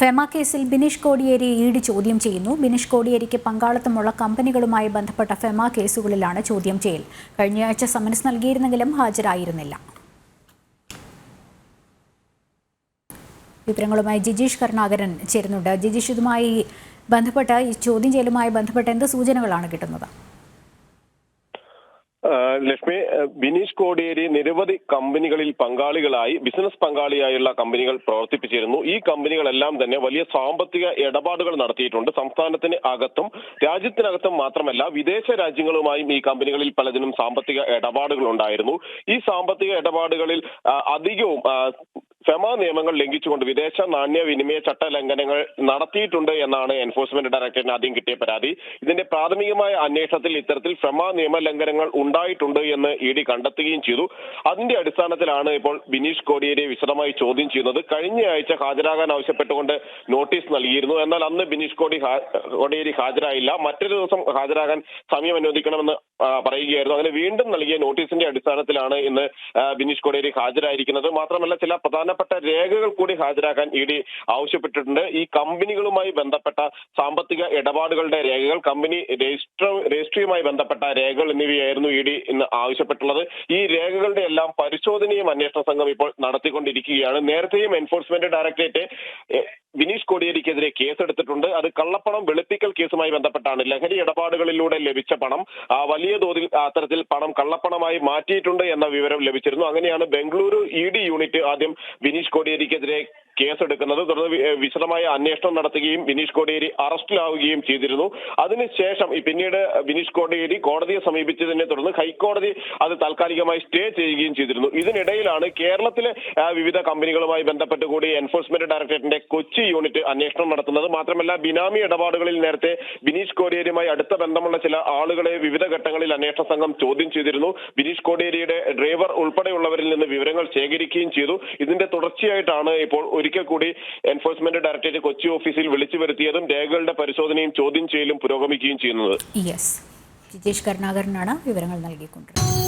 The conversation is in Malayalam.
ഫെമ കേസിൽ ബിനീഷ് കോടിയേരി ഇ ചോദ്യം ചെയ്യുന്നു. ബിനീഷ് കോടിയേരിക്ക് പങ്കാളിത്തമുള്ള കമ്പനികളുമായി ബന്ധപ്പെട്ട ഫെമ കേസുകളിലാണ് ചോദ്യം ചെയ്യൽ. കഴിഞ്ഞയാഴ്ച സമൻസ് നൽകിയിരുന്നെങ്കിലും ഹാജരായിരുന്നില്ല. വിവരങ്ങളുമായി ജിജീഷ് കരുണാകരൻ ചേരുന്നുണ്ട്. ജിജീഷ് ഇതുമായി ബന്ധപ്പെട്ട ഈ ചോദ്യം ചെയ്യലുമായി ബന്ധപ്പെട്ട എന്ത് സൂചനകളാണ് കിട്ടുന്നത്? ലക്ഷ്മി ബിനീഷ് കോടിയേരി നിരവധി കമ്പനികളിൽ പങ്കാളികളായി ബിസിനസ് പങ്കാളിയായുള്ള കമ്പനികൾ പ്രവർത്തിപ്പിച്ചിരുന്നു. ഈ കമ്പനികളെല്ലാം തന്നെ വലിയ സാമ്പത്തിക ഇടപാടുകൾ നടത്തിയിട്ടുണ്ട്. സംസ്ഥാനത്തിന് അകത്തും രാജ്യത്തിനകത്തും മാത്രമല്ല വിദേശ രാജ്യങ്ങളുമായും ഈ കമ്പനികളിൽ പലതിനും സാമ്പത്തിക ഇടപാടുകൾ ഉണ്ടായിരുന്നു ഈ സാമ്പത്തിക ഇടപാടുകളിൽ അധികവും ഫെമ നിയമങ്ങൾ ലംഘിച്ചുകൊണ്ട് വിദേശ നാണ്യ വിനിമയ ചട്ട ലംഘനങ്ങൾ നടത്തിയിട്ടുണ്ട് എന്നാണ് എൻഫോഴ്സ്മെന്റ് ഡയറക്ടറേറ്റിന് ആദ്യം കിട്ടിയ പരാതി. ഇതിന്റെ പ്രാഥമികമായ അന്വേഷണത്തിൽ ഇത്തരത്തിൽ ഫെമ നിയമ ലംഘനങ്ങൾ ഉണ്ടായിട്ടുണ്ട് എന്ന് ഇ ഡി കണ്ടെത്തുകയും ചെയ്തു. അതിന്റെ അടിസ്ഥാനത്തിലാണ് ഇപ്പോൾ ബിനീഷ് കോടിയേരിയെ വിശദമായി ചോദ്യം ചെയ്യുന്നത്. കഴിഞ്ഞ ആഴ്ച ഹാജരാകാൻ ആവശ്യപ്പെട്ടുകൊണ്ട് നോട്ടീസ് നൽകിയിരുന്നു. എന്നാൽ അന്ന് ബിനീഷ് കോടി കോടിയേരി ഹാജരായില്ല. മറ്റൊരു ദിവസം ഹാജരാകാൻ സമയം അനുവദിക്കണമെന്ന് പറയുകയായിരുന്നു. അങ്ങനെ വീണ്ടും നൽകിയ നോട്ടീസിന്റെ അടിസ്ഥാനത്തിലാണ് ഇന്ന് ബിനീഷ് കോടിയേരി ഹാജരായിരിക്കുന്നത്. മാത്രമല്ല ചില പ്രധാനപ്പെട്ട രേഖകൾ കൂടി ഹാജരാക്കാൻ ഇ ഡി ആവശ്യപ്പെട്ടിട്ടുണ്ട്. ഈ കമ്പനികളുമായി ബന്ധപ്പെട്ട സാമ്പത്തിക ഇടപാടുകളുടെ രേഖകൾ കമ്പനി രജിസ്റ്റർ രജിസ്ട്രിയുമായി ബന്ധപ്പെട്ട രേഖകൾ എന്നിവയായിരുന്നു ഇ ഡി ഇന്ന് ആവശ്യപ്പെട്ടുള്ളത്. ഈ രേഖകളുടെ എല്ലാം പരിശോധനയും അന്വേഷണ സംഘം ഇപ്പോൾ നടത്തിക്കൊണ്ടിരിക്കുകയാണ്. നേരത്തെയും എൻഫോഴ്സ്മെന്റ് ഡയറക്ടറേറ്റ് എ, ബിനീഷ് കോടിയേരിക്കെതിരെ കേസെടുത്തിട്ടുണ്ട്. അത് കള്ളപ്പണം വെളുപ്പിക്കൽ കേസുമായി ബന്ധപ്പെട്ടാണ്. ലഹരി ഇടപാടുകളിലൂടെ ലഭിച്ച പണം വലിയ തോതിൽ അത്തരത്തിൽ പണം കള്ളപ്പണമായി മാറ്റിയിട്ടുണ്ട് എന്ന വിവരം ലഭിച്ചിരുന്നു. അങ്ങനെയാണ് ബംഗളൂരു ഇ ഡി യൂണിറ്റ് ആദ്യം വിനീഷ് കോടിയേരിക്കെതിരെ കേസെടുക്കുന്നത്. തുടർന്ന് വിശദമായ അന്വേഷണം നടത്തുകയും ബിനീഷ് കോടിയേരി അറസ്റ്റിലാവുകയും ചെയ്തിരുന്നു. അതിനുശേഷം പിന്നീട് ബിനീഷ് കോടിയേരി കോടതിയെ സമീപിച്ചതിനെ തുടർന്ന് ഹൈക്കോടതി അത് താൽക്കാലികമായി സ്റ്റേ ചെയ്യുകയും ചെയ്തിരുന്നു. ഇതിനിടയിലാണ് കേരളത്തിലെ വിവിധ കമ്പനികളുമായി ബന്ധപ്പെട്ട് കൂടി എൻഫോഴ്സ്മെന്റ് ഡയറക്ടറേറ്റിന്റെ കൊച്ചി യൂണിറ്റ് അന്വേഷണം നടത്തുന്നത്. മാത്രമല്ല ബിനാമി ഇടപാടുകളിൽ നേരത്തെ ബിനീഷ് കോടിയേരിയുമായി അടുത്ത ബന്ധമുള്ള ചില ആളുകളെ വിവിധ ഘട്ടങ്ങളിൽ അന്വേഷണ സംഘം ചോദ്യം ചെയ്തിരുന്നു. ബിനീഷ് കോടിയേരിയുടെ ഡ്രൈവർ ഉൾപ്പെടെയുള്ളവരിൽ നിന്ന് വിവരങ്ങൾ ശേഖരിക്കുകയും ചെയ്തു. ഇതിന്റെ തുടർച്ചയായിട്ടാണ് ഇപ്പോൾ ഒരിക്കൽ കൂടി എൻഫോഴ്സ്മെന്റ് ഡയറക്ടറേറ്റ് കൊച്ചി ഓഫീസിൽ വിളിച്ചു വരുത്തിയതും രേഖകളുടെ പരിശോധനയും ചോദ്യം ചെയ്യലും പുരോഗമിക്കുകയും ചെയ്യുന്നത്. ജിജീഷ് കരുണാകരനാണ് വിവരങ്ങൾ നൽകിക്കൊണ്ടിരുന്നത്.